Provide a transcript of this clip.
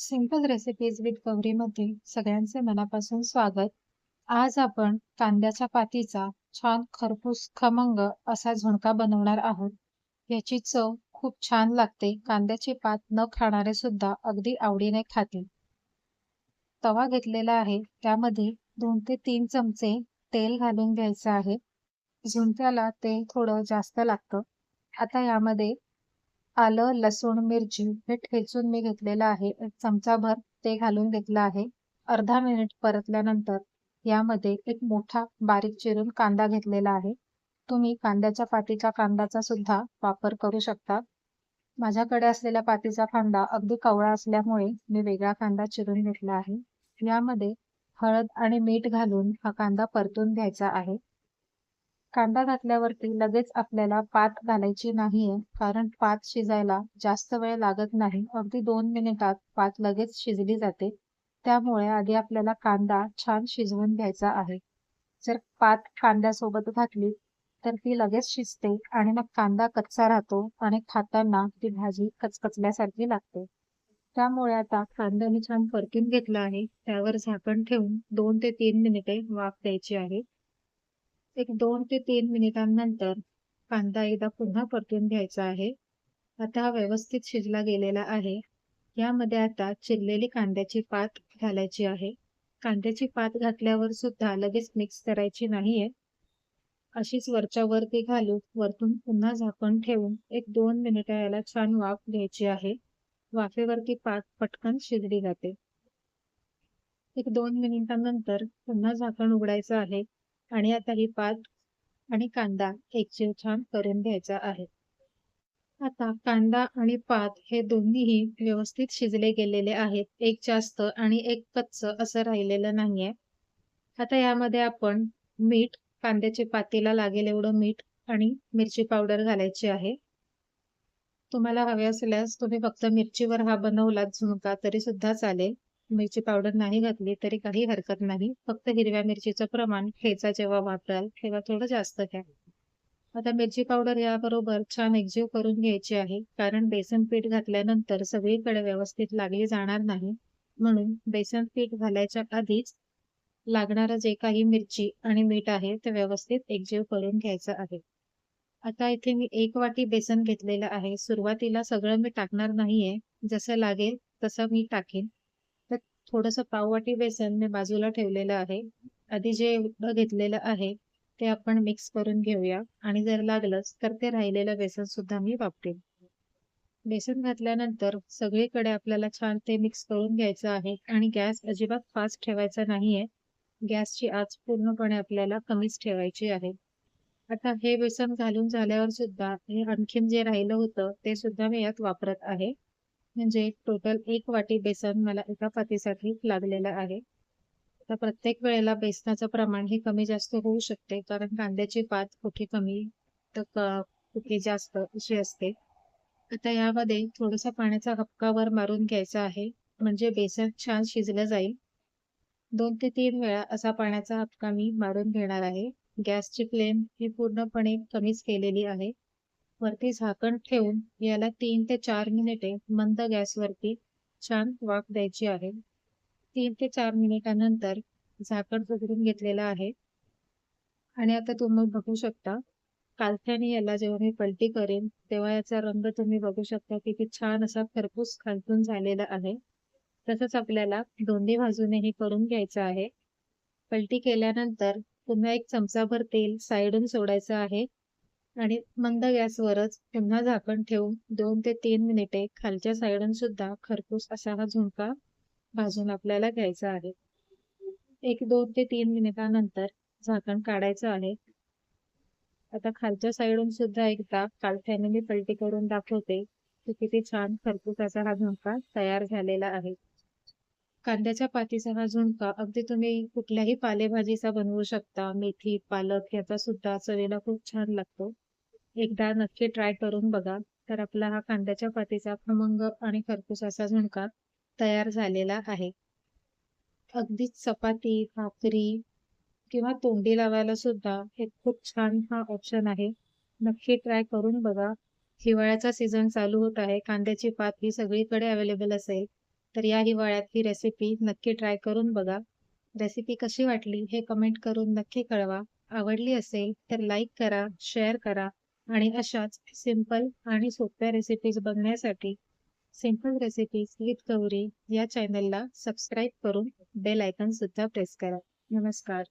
Simple recipes with गौरीमध्ये सगळ्यांचे मनापासून स्वागत. आज आपण कांद्याच्या पातीचा छान खरपूस खमंग असा झुणका बनवणार आहोत. याची चव खूप छान लागते. कांद्याची पात न खाणारे सुद्धा अगदी आवडीने खातील. तवा घेतलेला आहे त्यामध्ये दोन ते तीन चमचे तेल घालून घ्यायचं आहे. झुणक्याला तेल थोडं जास्त लागतं. आता यामध्ये आलं, लसूण, मिरची हे ठेचून मी घेतलेलं आहे. एक चमचाभर ते घालून घेतलं आहे. अर्धा मिनिट परतल्यानंतर यामध्ये एक मोठा बारीक चिरून कांदा घेतलेला आहे. तुम्ही कांद्याच्या पातीच्या कांद्याचा सुद्धा वापर करू शकता. माझ्याकडे असलेल्या पातीचा कांदा अगदी कवळा असल्यामुळे मी वेगळा कांदा चिरून घेतला आहे. यामध्ये हळद आणि मीठ घालून हा कांदा परतून घ्यायचा आहे. कांदा घातल्यावरती लगेच आपल्याला पात घालायची नाहीये कारण पात शिजायला जास्त वेळ लागत नाही. अगदी दोन मिनिटात पात लगेच शिजली जाते. त्यामुळे आधी आपल्याला कांदा छान शिजवून घ्यायचा आहे. जर पात कांद्यासोबत घातली तर ती लगेच शिजते आणि मग कांदा कच्चा राहतो आणि खाताना ती भाजी कचकचल्यासारखी लागते. त्यामुळे आता कांदा मी छान परतून घेतला आहे. त्यावर झाकण ठेवून दोन ते तीन मिनिटे वाफ द्यायची आहे. एक दोन ते तीन मिनिटांनंतर कांदा एकदा पुन्हा परतून घ्यायचा आहे. आता हा व्यवस्थित शिजला गेलेला आहे. यामध्ये आता चिरलेली कांद्याची पात घालायची आहे. कांद्याची पात घातल्यावर सुद्धा लगेच मिक्स करायची नाहीये. अशीच वरच्या वरती घालून वरतून पुन्हा झाकण ठेवून एक दोन मिनिटं याला छान वाफ घ्यायची आहे. वाफेवरती पात पटकन शिजली जाते. एक दोन मिनिटांनंतर पुन्हा झाकण उघडायचं आहे. आणि आता ही पात आणि कांदा एकजीव छान करून घ्यायचा आहे. आता कांदा आणि पात हे दोन्हीही व्यवस्थित शिजले गेलेले आहेत. एक जास्त आणि एक कच्च असं राहिलेलं नाहीये. आता यामध्ये आपण मीठ कांद्याच्या पातीला लागेल एवढं मीठ आणि मिरची पावडर घालायची आहे. तुम्हाला हवे असल्यास तुम्ही फक्त मिरचीवर हा बनवला झुणका तरी सुद्धा चालेल. मिरची पावडर नाही घातली तरी काही हरकत नाही. फक्त हिरव्या मिरचीचं प्रमाण ठेचा जेव्हा वापराल तेव्हा थोडं जास्त घ्या. आता मिरची पावडर याबरोबर छान एकजीव करून घ्यायची आहे. कारण बेसन पीठ घातल्यानंतर सगळीकडे व्यवस्थित लागली जाणार नाही. म्हणून बेसन पीठ घालायच्या आधीच लागणारं जे काही मिरची आणि मीठ आहे ते व्यवस्थित एकजीव करून घ्यायचं आहे. आता इथे मी एक वाटी बेसन घेतलेलं आहे. सुरुवातीला सगळं मी टाकणार नाहीये. जसं लागेल तसं मी टाकेन. थोडंसं पाववाटी बेसन मी बाजूला ठेवलेलं आहे. आधी जे घेतलेलं आहे ते आपण मिक्स करून घेऊया. आणि जर लागलंच तर ते राहिलेलं बेसन सुद्धा मी वापरेन. बेसन घातल्यानंतर सगळीकडे आपल्याला छान ते मिक्स करून घ्यायचं आहे. आणि गॅस अजिबात फास्ट ठेवायचा नाहीये. गॅसची आच पूर्णपणे आपल्याला कमीच ठेवायची आहे. आता हे बेसन घालून झाल्यावर सुद्धा हे आणखीन जे राहिलं होतं ते सुद्धा मी यात वापरत आहे. म्हणजे टोटल एक वाटी बेसन मला एका पातीसाठी लागलेलं आहे. तर प्रत्येक वेळेला बेसनाचं प्रमाण हे कमी जास्त होऊ शकते कारण कांद्याची पात कुठे कमी तर कुठे जास्त अशी असते. आता यामध्ये थोडासा पाण्याचा हपकावर मारून घ्यायचा आहे म्हणजे बेसन छान शिजलं जाईल. दोन ते तीन वेळा असा पाण्याचा हपका मी मारून घेणार आहे. गॅसची फ्लेम ही पूर्णपणे कमीच केलेली आहे. वरती झाकण ठेवून याला तीन ते चार मिनिटे मंद गॅसवरती छान वाफ द्यायची आहे. तीन ते चार मिनिटानंतर झाकण उघडून घेतलेलं आहे. आणि आता तुम्ही बघू शकता कालथ्याने याला जेव्हा मी पलटी करेन तेव्हा याचा रंग तुम्ही बघू शकता किती छान असा खरपूस खालतून झालेला आहे. तसंच आपल्याला दोन्ही बाजूनेही करून घ्यायचं आहे. पलटी केल्यानंतर पुन्हा एक चमचाभर तेल साईडून सोडायचं आहे. आणि मंद गॅसवरच पुन्हा झाकण ठेवून दोन ते तीन मिनिटे खालच्या साईडून सुद्धा खरपूस असा हा झुणका भाजून आपल्याला घ्यायचा आहे. एक दोन ते तीन मिनिटानंतर झाकण काढायचं आहे. आता खालच्या साईडून सुद्धा एकदा कालथ्याने मी पलटी करून दाखवते की किती छान खरपूसाचा असा हा झुणका तयार झालेला आहे. कांद्याच्या पातीचा हा झुणका अगदी तुम्ही कुठल्याही पालेभाजीचा बनवू शकता. मेथी पालक याचा सुद्धा चवीला खूप छान लागतो. एकदा नक्की ट्राय करून बघा. तर आपला हा कांद्याच्या पातीचा खमंग आणि खरपूस झुणका तयार झालेला आहे. अगदीच चपाती भाकरी किंवा तोंडी लावायला सुद्धा हे खूप छान हा ऑप्शन आहे. नक्की ट्राय करून बघा. हिवाळ्याचा सीझन चालू होत आहे. कांद्याची पात ही सगळीकडे अवेलेबल असेल. तर या हिवाळ्यात ही रेसिपी नक्की ट्राय करून बघा. रेसिपी कशी वाटली हे कमेंट करून नक्की कळवा. आवडली असेल तर लाईक करा शेअर करा आणि अशाच सिंपल आणि सोप्या रेसिपीज बघण्यासाठी सिंपल रेसिपीज विथ गौरी या चॅनलला सबस्क्राईब करून बेल आयकन सुद्धा प्रेस करा. नमस्कार.